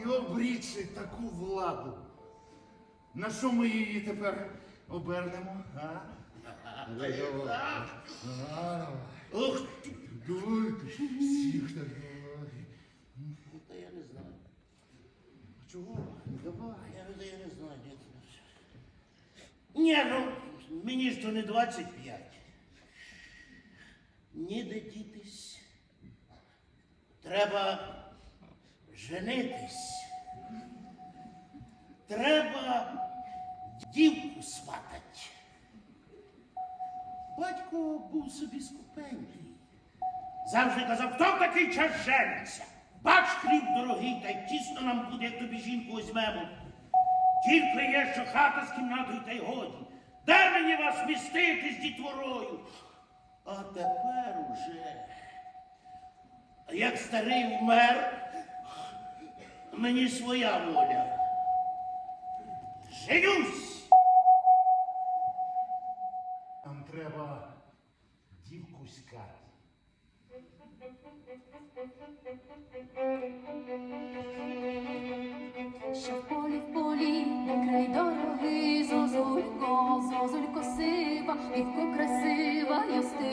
і обрічи таку владу. На що ми її тепер обернемо? А? Ти! Давайте, всіх так давай. Ну, Та я не знаю. Чого? Давай. Я, не- я не знаю, де це. Ні, ну, мені ж то не 25. Ніде дітись. Треба женитись. Треба дівку сватать. Батько був собі скупенький. Завжди казав, хто в такий час жениться? Бач, хліб дорогий, та й тісно нам буде, як тобі жінку візьмемо. Тільки є, що хата з кімнатою та й годі. Де мені вас містити з дітворою? А тепер уже, як старий вмер, мені своя воля. Женюсь! Нам треба дівку скати. Що в полі в полі, де край дорогий, зозулько, зозулько сива, дівко красива, Юстинко.